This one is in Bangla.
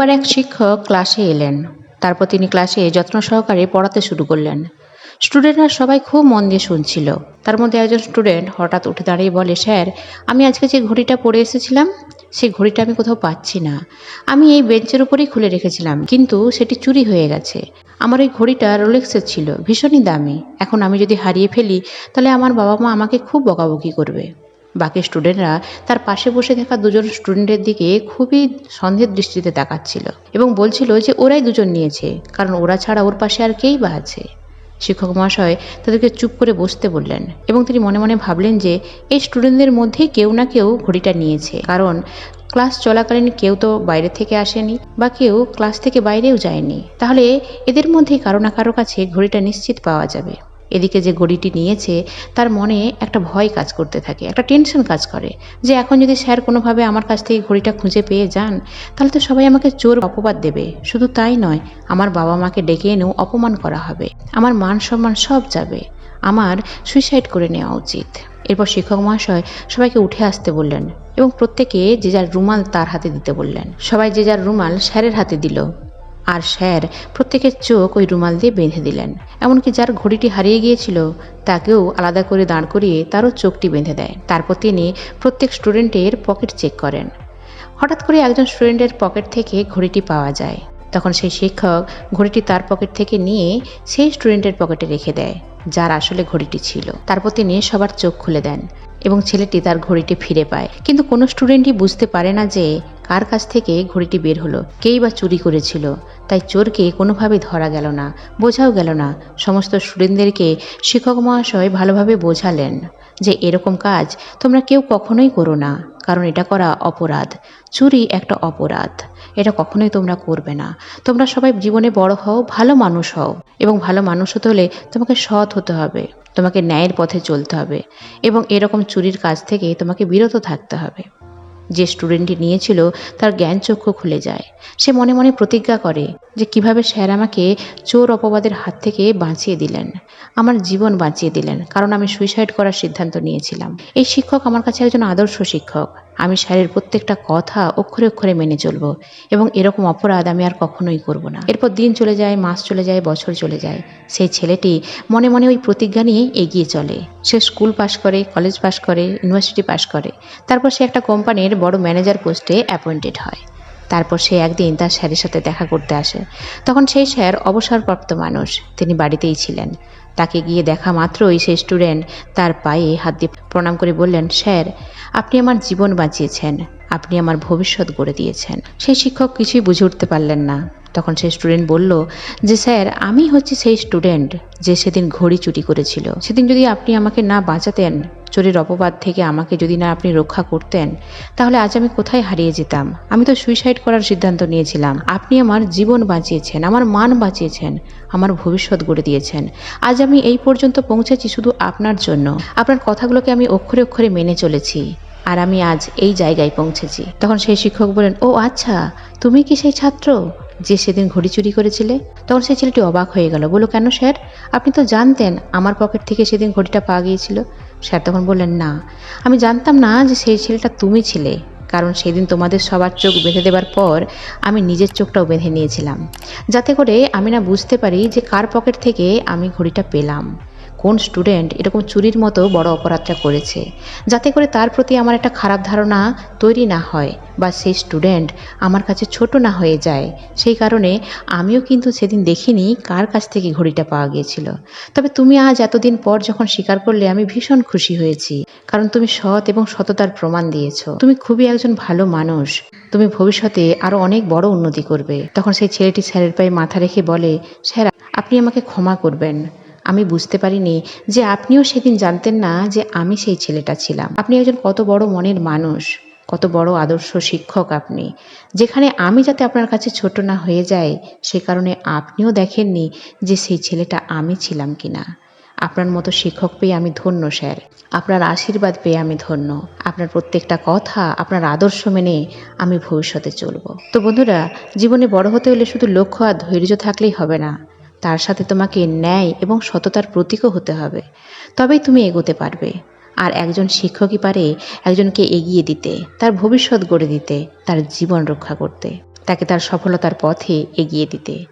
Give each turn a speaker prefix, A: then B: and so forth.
A: একবার এক শিক্ষক ক্লাসে এলেন। তারপর তিনি ক্লাসে যত্ন সহকারে পড়াতে শুরু করলেন। স্টুডেন্টরা সবাই খুব মন দিয়ে শুনছিল। তার মধ্যে একজন স্টুডেন্ট হঠাৎ উঠে দাঁড়িয়ে বলে, স্যার, আমি আজকে যে ঘড়িটা পরে এসেছিলাম সেই ঘড়িটা আমি কোথাও পাচ্ছি না। আমি এই বেঞ্চের উপরেই খুলে রেখেছিলাম, কিন্তু সেটি চুরি হয়ে গেছে। আমার এই ঘড়িটা রোলেক্সের ছিল, ভীষণই দামি। এখন আমি যদি হারিয়ে ফেলি, তাহলে আমার বাবা মা আমাকে খুব বকাবকি করবে। বাকি স্টুডেন্টরা তার পাশে বসে থাকা দুজন স্টুডেন্টের দিকে খুবই সন্দেহের দৃষ্টিতে তাকাচ্ছিল এবং বলছিল যে ওরাই দুজন নিয়েছে, কারণ ওরা ছাড়া ওর পাশে আর কেই বা আছে। শিক্ষক মহাশয় তাদেরকে চুপ করে বসতে বললেন এবং তিনি মনে মনে ভাবলেন যে এই স্টুডেন্টদের মধ্যেই কেউ না কেউ ঘড়িটা নিয়েছে, কারণ ক্লাস চলাকালীন কেউ তো বাইরে থেকে আসেনি বা কেউ ক্লাস থেকে বাইরেও যায়নি। তাহলে এদের মধ্যেই কারও না কারও কাছে ঘড়িটা নিশ্চিত পাওয়া যাবে। এদিকে যে ঘড়িটি নিয়েছে, তার মনে একটা ভয় কাজ করতে থাকে, একটা টেনশন কাজ করে, যে এখন যদি স্যার কোনোভাবে আমার কাছ থেকে ঘড়িটা খুঁজে পেয়ে যান, তাহলে তো সবাই আমাকে চোর অপবাদ দেবে। শুধু তাই নয়, আমার বাবা মাকে ডেকে এনেও অপমান করা হবে। আমার মান সম্মান সব যাবে। আমার সুইসাইড করে নেওয়া উচিত। এরপর শিক্ষক মহাশয় সবাইকে উঠে আসতে বললেন এবং প্রত্যেকে যে যার রুমাল তার হাতে দিতে বললেন। সবাই যে যার রুমাল স্যারের হাতে দিল আর স্যার প্রত্যেকের চোখ ওই রুমাল দিয়ে বেঁধে দিলেন। এমনকি যার ঘড়িটি হারিয়ে গিয়েছিল, তাকেও আলাদা করে দাঁড় করিয়ে তারও চোখটি বেঁধে দেয়। তারপর তিনি প্রত্যেক স্টুডেন্টের পকেট চেক করেন। হঠাৎ করে একজন স্টুডেন্টের পকেট থেকে ঘড়িটি পাওয়া যায়। তখন সেই শিক্ষক ঘড়িটি তার পকেট থেকে নিয়ে সেই স্টুডেন্টের পকেটে রেখে দেয়, যার আসলে ঘড়িটি ছিল। তারপর তিনি সবার চোখ খুলে দেন এবং ছেলেটি তার ঘড়িটি ফিরে পায়। কিন্তু কোনো স্টুডেন্টই বুঝতে পারে না যে কার কাছ থেকে ঘড়িটি বের হলো, কেই বা চুরি করেছিল। তাই চোরকে কোনোভাবে ধরা গেল না, বোঝাও গেল না। সমস্ত স্টুডেন্টদেরকে শিক্ষক মহাশয় ভালোভাবে বোঝালেন যে এরকম কাজ তোমরা কেউ কখনোই করো না, কারণ এটা করা অপরাধ। চুরি একটা অপরাধ, এটা কখনোই তোমরা করবে না। তোমরা সবাই জীবনে বড় হও, ভালো মানুষ হও এবং ভালো মানুষ হতে হলে তোমাকে সৎ হতে হবে, তোমাকে ন্যায়ের পথে চলতে হবে এবং এরকম চুরির কাজ থেকে তোমাকে বিরত থাকতে হবে। যে স্টুডেন্টটি নিয়েছিল তার জ্ঞান চক্ষু খুলে যায়। সে মনে মনে প্রতিজ্ঞা করে যে কীভাবে স্যার আমাকে চোর অপবাদের হাত থেকে বাঁচিয়ে দিলেন। আমার জীবন বাঁচিয়ে দিলেন, কারণ আমি সুইসাইড করার সিদ্ধান্ত নিয়েছিলাম। এই শিক্ষক আমার কাছে একজন আদর্শ শিক্ষক। আমি স্যারের প্রত্যেকটা কথা অক্ষরে অক্ষরে মেনে চলব এবং এরকম অপরাধ আমি আর কখনোই করব না। এরপর দিন চলে যায়, মাস চলে যায়, বছর চলে যায়। সেই ছেলেটি মনে মনে ওই প্রতিজ্ঞা নিয়ে এগিয়ে চলে। সে স্কুল পাশ করে, কলেজ পাশ করে, ইউনিভার্সিটি পাশ করে। তারপর সে একটা কোম্পানির বড় ম্যানেজার পোস্টে অ্যাপয়েন্টেড হয়। তারপর সে একদিন তার স্যারের সাথে দেখা করতে আসে। তখন সেই স্যার অবসরপ্রাপ্ত মানুষ, তিনি বাড়িতেই ছিলেন। তাকে গিয়ে দেখা মাত্রই সেই স্টুডেন্ট তার পায়ে হাত দিয়ে প্রণাম করে বললেন, স্যার, আপনি আমার জীবন বাঁচিয়েছেন, আপনি আমার ভবিষ্যৎ গড়ে দিয়েছেন। সেই শিক্ষক কিছুই বুঝে উঠতে পারলেন না। তখন সেই স্টুডেন্ট বলল যে, স্যার, আমি হচ্ছি সেই স্টুডেন্ট যে সেদিন ঘড়ি চুরি করেছিল। সেদিন যদি আপনি আমাকে না বাঁচাতেন, চোরের অপবাদ থেকে আমাকে যদি না আপনি রক্ষা করতেন, তাহলে আজ আমি কোথায় হারিয়ে যেতাম? আমি তো সুইসাইড করার সিদ্ধান্ত নিয়েছিলাম। আপনি আমার জীবন বাঁচিয়েছেন, আমার মান বাঁচিয়েছেন, আমার ভবিষ্যৎ গড়ে দিয়েছেন। আজ আমি এই পর্যন্ত পৌঁছেছি শুধু আপনার জন্য। আপনার কথাগুলোকে আমি অক্ষরে অক্ষরে মেনে চলেছি। আর আমি আজ এই জায়গায় পৌঁছেছি। তখন সেই শিক্ষক বলেন ও আচ্ছা তুমি কি সেই ছাত্র যে সেদিন ঘড়ি চুরি করেছিলে? তখন সেই ছেলেটি অবাক হয়ে গেল। বলো কেন, স্যার? আপনি তো জানতেন আমার পকেট থেকে সেদিন ঘড়িটা পাওয়া গিয়েছিল। স্যার তখন বললেন, না, আমি জানতাম না যে সেই ছেলেটা তুমি ছিলে, কারণ সেদিন তোমাদের সবার চোখ বেঁধে দেবার পর আমি নিজের চোখটাও বেঁধে নিয়েছিলাম। যাতে করে আমি না বুঝতে পারি যে কার পকেট থেকে আমি ঘড়িটা পেলাম। কোন স্টুডেন্ট এরকম চুরির মতো বড় অপরাধটা করেছে, যাতে করে তার প্রতি আমার একটা খারাপ ধারণা তৈরি না হয় বা সেই স্টুডেন্ট আমার কাছে ছোট না হয়ে যায়। সেই কারণে আমিও কিন্তু সেদিন দেখিনি কার কাছ থেকে ঘড়িটা পাওয়া গিয়েছিল। তবে তুমি আজ এতদিন পর যখন স্বীকার করলে আমি ভীষণ খুশি হয়েছি, কারণ তুমি সৎ এবং সততার প্রমাণ দিয়েছ। তুমি খুবই একজন ভালো মানুষ। তুমি ভবিষ্যতে আরও অনেক বড় উন্নতি করবে। তখন সেই ছেলেটি স্যারের পায়ে মাথা রেখে বলে, স্যার, আপনি আমাকে ক্ষমা করবেন। আমি বুঝতে পারিনি যে আপনিও সেদিন জানতেন না যে আমি সেই ছেলেটা ছিলাম। আপনি একজন কত বড় মনের মানুষ, কত বড় আদর্শ শিক্ষক আপনি। যেখানে আমি যাতে আপনার কাছে ছোট না হয়ে যায় সে কারণে আপনিও দেখেননি যে সেই ছেলেটা আমি ছিলাম কিনা। আপনার মতো শিক্ষক পেয়ে আমি ধন্য, স্যার। আপনার আশীর্বাদ পেয়ে আমি ধন্য। আপনার প্রত্যেকটা কথা, আপনার আদর্শ মেনে আমি ভবিষ্যতে চলব। তো বন্ধুরা, জীবনে বড় হতে হলে শুধু লক্ষ্য আর ধৈর্য থাকলেই হবে না। তার সাথে তোমাকে ন্যায় এবং সততার প্রতীকও হতে হবে। তবেই তুমি এগোতে পারবে। আর একজন শিক্ষকই পারে একজনকে এগিয়ে দিতে, তার ভবিষ্যৎ গড়ে দিতে, তার জীবন রক্ষা করতে, তাকে তার সফলতার পথে এগিয়ে দিতে।